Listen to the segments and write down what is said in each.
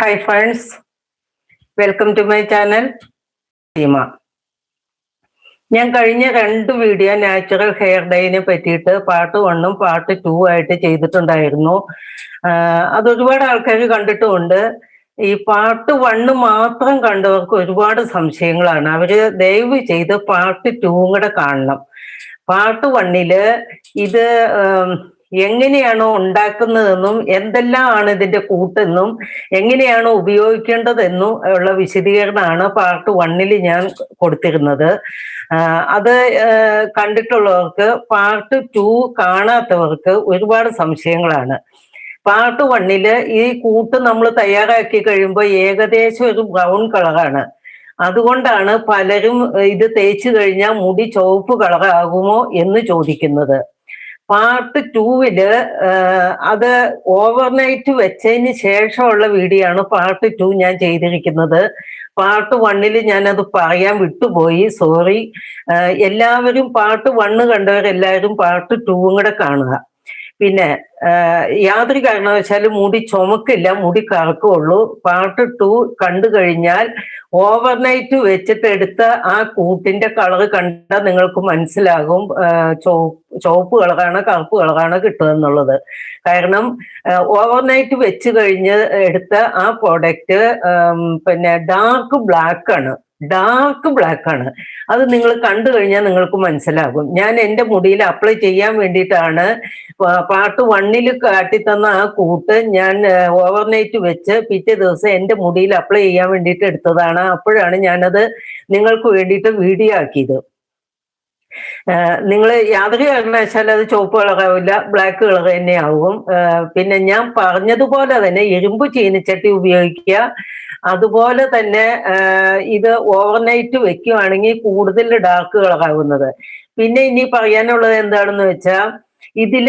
Hi friends welcome to my channel Seema ഞാൻ കഴിഞ്ഞ രണ്ട് വീഡിയോ നാച്ചുറൽ ഹെയർ ഡൈനെ പറ്റിയിട്ട് പാർട്ട് വണ്ണും പാർട്ട് ടു ആയിട്ട് ചെയ്തിട്ടുണ്ടായിരുന്നു. അത് ഒരുപാട് ആൾക്കാർ കണ്ടിട്ടുമുണ്ട്. ഈ പാർട്ട് വണ്ണ് മാത്രം കണ്ടവർക്ക് ഒരുപാട് സംശയങ്ങളാണ്. അവർ ദയവ് ചെയ്ത് പാർട്ട് ടൂവും കൂടെ കാണണം. പാർട്ട് വണ്ണിൽ ഇത് എങ്ങനെയാണോ ഉണ്ടാക്കുന്നതെന്നും എന്തെല്ലാം ആണ് ഇതിന്റെ കൂട്ടെന്നും എങ്ങനെയാണോ ഉപയോഗിക്കേണ്ടതെന്നും ഉള്ള വിശദീകരണമാണ് പാർട്ട് വണ്ണിൽ ഞാൻ കൊടുത്തിരുന്നത്. അത് കണ്ടിട്ടുള്ളവർക്ക് പാർട്ട് ടു കാണാത്തവർക്ക് ഒരുപാട് സംശയങ്ങളാണ്. പാർട്ട് വണ്ണിൽ ഈ കൂട്ട് നമ്മൾ തയ്യാറാക്കി കഴിയുമ്പോൾ ഏകദേശം ഒരു ബ്രൗൺ കളറാണ് അതുകൊണ്ടാണ് പലരും ഇത് തേച്ചു കഴിഞ്ഞാൽ മുടി ചുവപ്പ് കളറാകുമോ എന്ന് ചോദിക്കുന്നത്. പാർട്ട് ടൂവിൽ അത് ഓവർനൈറ്റ് വെച്ചതിന് ശേഷമുള്ള വീഡിയോ ആണ് പാർട്ട് ടു ഞാൻ ചെയ്തിരിക്കുന്നത്. പാർട്ട് വണ്ണിൽ ഞാനത് പറയാൻ വിട്ടുപോയി. സോറി. എല്ലാവരും പാർട്ട് വണ്ണ് കണ്ടവരെല്ലാവരും പാർട്ട് ടൂവും കൂടെ കാണുക. പിന്നെ യാതൊരു കാരണവശാലും മുടി ചുമക്കില്ല മുടി കറക്കുള്ളൂ പാർട്ട് ടു കണ്ടു കഴിഞ്ഞാൽ ഓവർനൈറ്റ് വെച്ചിട്ട് എടുത്ത ആ കൂട്ടിന്റെ കളർ കണ്ടാൽ നിങ്ങൾക്ക് മനസ്സിലാകും. ചുവ- ചുവപ്പ് കളറാണ് കറുപ്പ് കളറാണ് കിട്ടുക എന്നുള്ളത്. കാരണം ഓവർനൈറ്റ് വെച്ച് കഴിഞ്ഞ് എടുത്ത ആ പ്രോഡക്റ്റ് പിന്നെ ഡാർക്ക് ബ്ലാക്ക് ആണ്. ഡാർക്ക് ബ്ലാക്ക് ആണ്. അത് നിങ്ങൾ കണ്ടു കഴിഞ്ഞാൽ നിങ്ങൾക്ക് മനസ്സിലാകും. ഞാൻ എന്റെ മുടിയിൽ അപ്ലൈ ചെയ്യാൻ വേണ്ടിയിട്ടാണ് പാർട്ട് വണ്ണിൽ കാട്ടിത്തന്ന ആ കൂട്ട് ഞാൻ ഓവർനൈറ്റ് വെച്ച് പിറ്റേ ദിവസം എന്റെ മുടിയിൽ അപ്ലൈ ചെയ്യാൻ വേണ്ടിയിട്ട് എടുത്തതാണ്. അപ്പോഴാണ് ഞാനത് നിങ്ങൾക്ക് വേണ്ടിയിട്ട് വീഡിയോ ആക്കിയത്. നിങ്ങൾ യാതൊരു കാരണവശാലും അത് ചുവപ്പ് കളറാവില്ല ബ്ലാക്ക് കളർ തന്നെ ആവും പിന്നെ ഞാൻ പറഞ്ഞതുപോലെ തന്നെ ഇരുമ്പ് ചീനിച്ചട്ടി ഉപയോഗിക്കുക. അതുപോലെ തന്നെ ഇത് ഓവർനൈറ്റ് വെക്കുകയാണെങ്കിൽ കൂടുതൽ ഡാർക്ക് കളറാവുന്നത്. പിന്നെ ഇനി പറയാനുള്ളത് എന്താണെന്ന് വെച്ചാൽ ഇതിൽ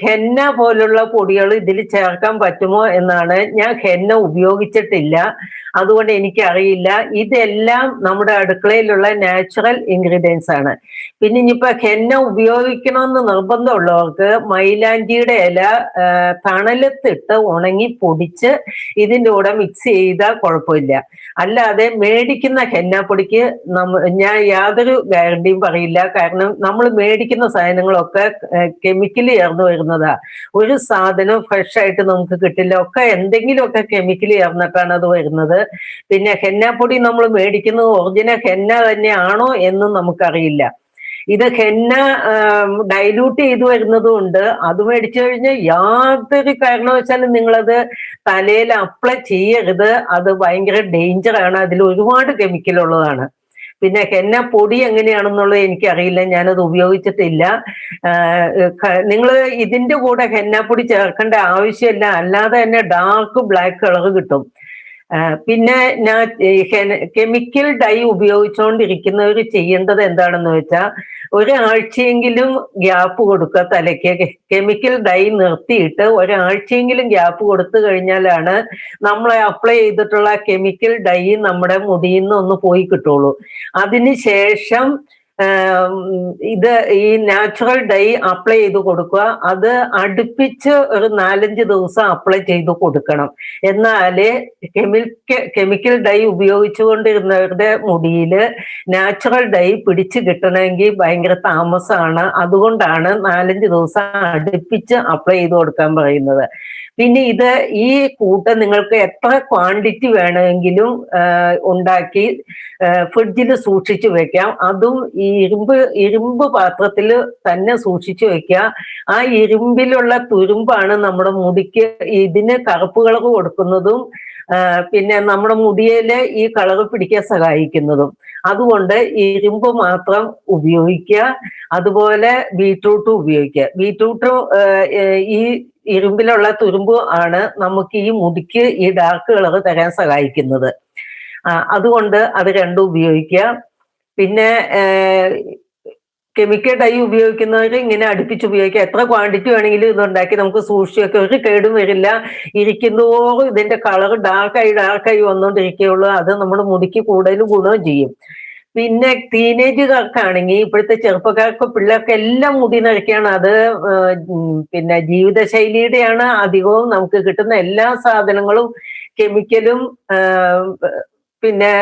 ഹെന്ന പോലുള്ള പൊടികൾ ഇതിൽ ചേർക്കാൻ പറ്റുമോ എന്നാണ് ഞാൻ ഹെന്ന ഉപയോഗിച്ചിട്ടില്ല. അതുകൊണ്ട് എനിക്കറിയില്ല. ഇതെല്ലാം നമ്മുടെ അടുക്കളയിലുള്ള നാച്ചുറൽ ഇൻഗ്രീഡിയൻസ് ആണ്. പിന്നെ ഇനിയിപ്പോ ഹെന്ന ഉപയോഗിക്കണമെന്ന് നിർബന്ധമുള്ളവർക്ക് മൈലാഞ്ചിയുടെ ഇല തണലത്തിട്ട് ഉണങ്ങി പൊടിച്ച് ഇതിന്റെ കൂടെ മിക്സ് ചെയ്താൽ കുഴപ്പമില്ല. അല്ലാതെ മേടിക്കുന്ന ഹെന്നാപ്പൊടിക്ക് നമ്മ ഞാൻ യാതൊരു ഗ്യാരണ്ടിയും പറയില്ല. കാരണം നമ്മൾ മേടിക്കുന്ന സാധനങ്ങളൊക്കെ കെമിക്കൽ ചേർന്ന് വരുന്നതാ. ഒരു സാധനം ഫ്രഷ് ആയിട്ട് നമുക്ക് കിട്ടില്ല. ഒക്കെ എന്തെങ്കിലുമൊക്കെ കെമിക്കലി ചേർന്നിട്ടാണ് അത് വരുന്നത്. പിന്നെ ഹെന്നാപ്പൊടി നമ്മൾ മേടിക്കുന്നത് ഒറിജിനൽ ഹെന്ന തന്നെയാണോ എന്നും നമുക്കറിയില്ല. ഇത് ഹെന്ന ഡൈല്യൂട്ട് വരുന്നതും വരുന്നതുകൊണ്ട് അത് മേടിച്ചു കഴിഞ്ഞാൽ യാതൊരു കാരണവശാലും നിങ്ങളത് തലയിൽ അപ്ലൈ ചെയ്യരുത്. അത് ഭയങ്കര ഡേഞ്ചറാണ് അതിൽ ഒരുപാട് കെമിക്കൽ ഉള്ളതാണ്. പിന്നെ ഹെന്ന പൊടി എങ്ങനെയാണെന്നുള്ളത് എനിക്കറിയില്ല ഞാനത് ഉപയോഗിച്ചിട്ടില്ല. നിങ്ങൾ ഇതിന്റെ കൂടെ ഹെന്ന പൊടി ചേർക്കേണ്ട ആവശ്യമില്ല അല്ലാതെ തന്നെ ഡാർക്ക് ബ്ലാക്ക് കളർ കിട്ടും. പിന്നെ ഞാൻ കെമിക്കൽ ഡൈ ഉപയോഗിച്ചുകൊണ്ടിരിക്കുന്നവർ ചെയ്യേണ്ടത് എന്താണെന്ന് വെച്ചാൽ ഒരാഴ്ചയെങ്കിലും ഗ്യാപ്പ് കൊടുക്കുക തലയ്ക്ക്. കെമിക്കൽ ഡൈ നിർത്തിയിട്ട് ഒരാഴ്ചയെങ്കിലും ഗ്യാപ്പ് കൊടുത്തു കഴിഞ്ഞാലാണ് നമ്മൾ അപ്ലൈ ചെയ്തിട്ടുള്ള കെമിക്കൽ ഡൈ നമ്മുടെ മുടിയിൽ നിന്ന് ഒന്ന് പോയി കിട്ടുള്ളൂ. അതിനുശേഷം ഇത് ഈ നാച്ചുറൽ ഡൈ അപ്ലൈ ചെയ്ത് കൊടുക്കുക. അത് അടുപ്പിച്ച് ഒരു നാലഞ്ച് ദിവസം അപ്ലൈ ചെയ്ത് കൊടുക്കണം. എന്നാലേ കെമിക്കൽ കെമിക്കൽ ഡൈ ഉപയോഗിച്ചുകൊണ്ടിരുന്നവരുടെ മുടിയിൽ നാച്ചുറൽ ഡൈ പിടിച്ചു കിട്ടണമെങ്കിൽ ഭയങ്കര താമസമാണ് അതുകൊണ്ടാണ് നാലഞ്ച് ദിവസം അടുപ്പിച്ച് അപ്ലൈ ചെയ്ത് കൊടുക്കാൻ പറയുന്നത്. പിന്നെ ഇത് ഈ കൂട്ടം നിങ്ങൾക്ക് എത്ര ക്വാണ്ടിറ്റി വേണമെങ്കിലും ഉണ്ടാക്കി ഫ്രിഡ്ജിൽ സൂക്ഷിച്ചു വെക്കാം. അതും ഈ ഇരുമ്പ് ഇരുമ്പ് പാത്രത്തിൽ തന്നെ സൂക്ഷിച്ചു വെക്കാം ആ ഇരുമ്പിലുള്ള തുരുമ്പാണ് നമ്മുടെ മുടിക്ക് ഇതിന് കറുപ്പ് കളർ കൊടുക്കുന്നതും പിന്നെ നമ്മുടെ മുടിയിൽ ഈ കളർ പിടിക്കാൻ സഹായിക്കുന്നതും. അതുകൊണ്ട് ഇരുമ്പ് മാത്രം ഉപയോഗിക്കുക. അതുപോലെ ബീട്രൂട്ട് ഉപയോഗിക്കുക. ബീട്രൂട്ട് ഈ ഇരുമ്പിലുള്ള തുരുമ്പ് ആണ് നമുക്ക് ഈ മുടിക്ക് ഈ ഡാർക്ക് കളർ തരാൻ സഹായിക്കുന്നത്. അതുകൊണ്ട് അത് രണ്ടും ഉപയോഗിക്കുക. പിന്നെ കെമിക്കൽ ഡൈ ഉപയോഗിക്കുന്നവർ ഇങ്ങനെ അടുപ്പിച്ച് ഉപയോഗിക്കാം എത്ര ക്വാണ്ടിറ്റി വേണമെങ്കിലും ഇതുണ്ടാക്കി നമുക്ക് സൂക്ഷിച്ച് ഒരു കേടും വരില്ല. ഇരിക്കുന്നതോറും ഇതിന്റെ കളർ ഡാർക്കായി ഡാർക്കായി വന്നുകൊണ്ടിരിക്കുകയുള്ളൂ അത് നമ്മുടെ മുടിക്ക് കൂടുതൽ ഗുണം ചെയ്യും. പിന്നെ ടീനേജുകാർക്കാണെങ്കിൽ ഇപ്പോഴത്തെ ചെറുപ്പക്കാർക്ക് പിള്ളേർക്ക് എല്ലാം മുടി നിറയ്ക്കുകയാണ് അത് പിന്നെ ജീവിതശൈലിയുടെയാണ് അധികവും നമുക്ക് കിട്ടുന്ന എല്ലാ സാധനങ്ങളും കെമിക്കലും പിന്നെ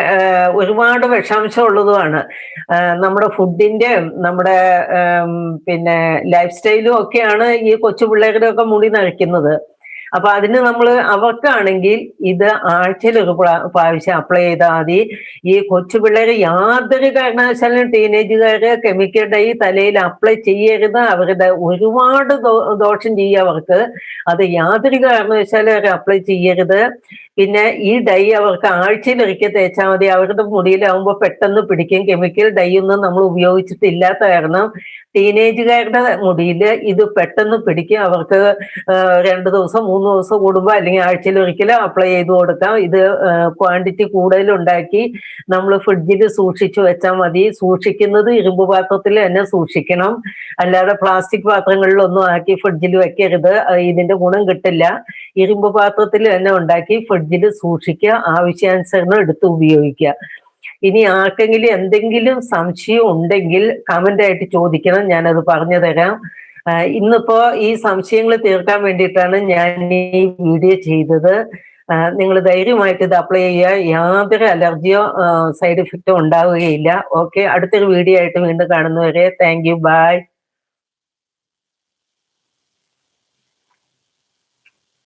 ഒരുപാട് വിഷാംശം ഉള്ളതുമാണ് നമ്മുടെ ഫുഡിന്റെ നമ്മുടെ പിന്നെ ലൈഫ് സ്റ്റൈലും ഒക്കെയാണ് ഈ കൊച്ചു പിള്ളേരുടെ ഒക്കെ മുടി നരയ്ക്കുന്നത്. അപ്പൊ അതിന് നമ്മൾ അവർക്കാണെങ്കിൽ ഇത് ആഴ്ചയിൽ ഒരു പ്രാ- പ്രാവശ്യം അപ്ലൈ ചെയ്താൽ മതി. ഈ കൊച്ചു പിള്ളേർ യാതൊരു കാരണവശാലും ടീനേജുകാര് കെമിക്കൽ ഡൈ തലയിൽ അപ്ലൈ ചെയ്യരുത്. അവരുടെ ഒരുപാട് ദോഷം ചെയ്യുക അവർക്ക്. അത് യാതൊരു കാരണവശാലും അവർ അപ്ലൈ ചെയ്യരുത്. പിന്നെ ഈ ഡൈ അവർക്ക് ആഴ്ചയിൽ ഒരിക്കൽ തേച്ചാൽ മതി. അവരുടെ മുടിയിലാവുമ്പോൾ പെട്ടെന്ന് പിടിക്കും. കെമിക്കൽ ഡൈ ഒന്നും നമ്മൾ ഉപയോഗിച്ചിട്ടില്ലാത്ത കാരണം ടീനേജുകാരുടെ മുടിയിൽ ഇത് പെട്ടെന്ന് പിടിക്കും. അവർക്ക് രണ്ട് ദിവസം മൂന്ന് ദിവസം കൂടുമ്പോൾ അല്ലെങ്കിൽ ആഴ്ചയിൽ ഒരിക്കലും അപ്ലൈ ചെയ്ത് കൊടുക്കാം. ഇത് ക്വാണ്ടിറ്റി കൂടുതലുണ്ടാക്കി നമ്മൾ ഫ്രിഡ്ജിൽ സൂക്ഷിച്ചു വെച്ചാൽ മതി. സൂക്ഷിക്കുന്നത് ഇരുമ്പ് പാത്രത്തിൽ തന്നെ സൂക്ഷിക്കണം. അല്ലാതെ പ്ലാസ്റ്റിക് പാത്രങ്ങളിലൊന്നും ആക്കി ഫ്രിഡ്ജിൽ വെക്കരുത്. ഇതിന്റെ ഗുണം കിട്ടില്ല. ഇരുമ്പ് പാത്രത്തിൽ തന്നെ ഉണ്ടാക്കി ഫ്രിഡ്ജിൽ സൂക്ഷിക്കുക ആവശ്യാനുസരണം എടുത്ത് ഉപയോഗിക്കുക. ഇനി ആർക്കെങ്കിലും എന്തെങ്കിലും സംശയം ഉണ്ടെങ്കിൽ കമന്റ് ആയിട്ട് ചോദിക്കണം ഞാനത് പറഞ്ഞു തരാം. ഇന്നിപ്പോ ഈ സംശയങ്ങൾ തീർക്കാൻ വേണ്ടിയിട്ടാണ് ഞാൻ ഈ വീഡിയോ ചെയ്തത്. നിങ്ങൾ ധൈര്യമായിട്ട് ഇത് അപ്ലൈ ചെയ്യുക. യാതൊരു അലർജിയോ സൈഡ് എഫക്റ്റോ ഉണ്ടാവുകയില്ല. ഓക്കെ അടുത്തൊരു വീഡിയോ ആയിട്ട് വീണ്ടും കാണുന്നവരെ താങ്ക് യു ബൈ